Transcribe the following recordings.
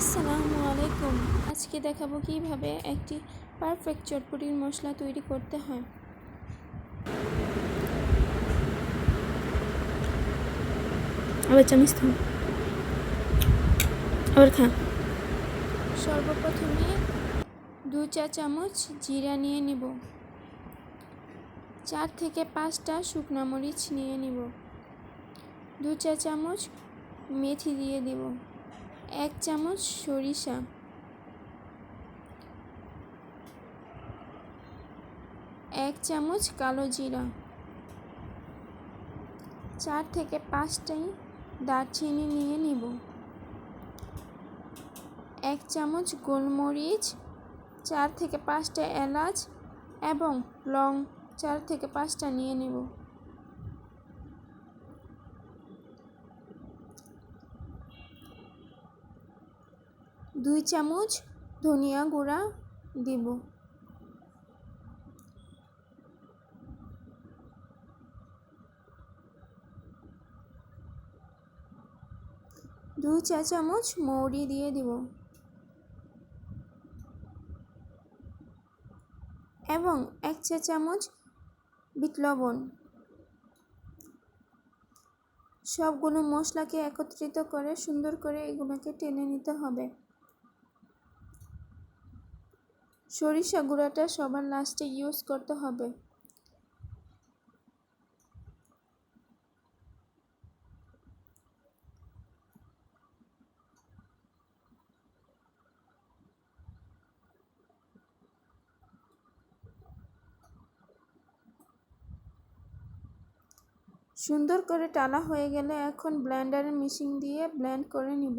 আসসালামু আলাইকুম। আজকে দেখাবো কীভাবে একটি পারফেক্ট চটপটির মশলা তৈরি করতে হয়। আবার চামিচ থাম আবার খা। সর্বপ্রথমে দু চা চামচ জিরা নিয়ে নিব। চার থেকে পাঁচটা শুকনা মরিচ নিয়ে নিব। দু চা চামচ মেথি দিয়ে দিব। এক চামচ সরিষা। এক চামচ কালো জিরা। চার থেকে পাঁচটাই দারচিনি নিয়ে নিব। এক চামচ গোলমরিচ, চার থেকে পাঁচটা এলাচ এবং লং চার থেকে পাঁচটা নিয়ে নেব। দুই চামচ ধনিয়া গুঁড়া দিব। দুই চা চামচ মৌরি দিয়ে দিব। এবং এক চা চামচ বিট লবণ। সবগুলো মশলাকে একত্রিত করে সুন্দর করে এগুলোকে টেনে নিতে হবে। সরিষা গুঁড়াটা সবার লাস্টে ইউজ করতে হবে। সুন্দর করে টালা হয়ে গেলে এখন ব্লেন্ডারের মেশিন দিয়ে ব্লেন্ড করে নিব।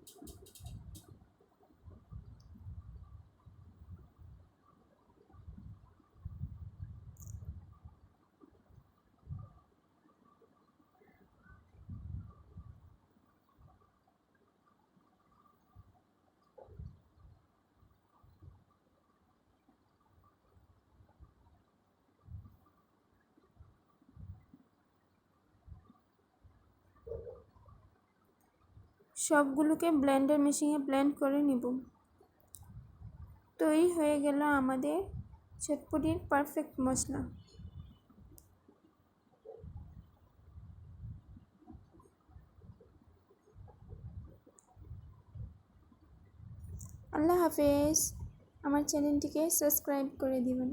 সবগুলোকে ব্লেন্ডার মেশিনে ব্লেন্ড করে নিব। তৈরি হয়ে গেল আমাদের চটপটির পারফেক্ট মশলা। আল্লাহ হাফেজ। আমার চ্যানেলটিকে সাবস্ক্রাইব করে দিবেন।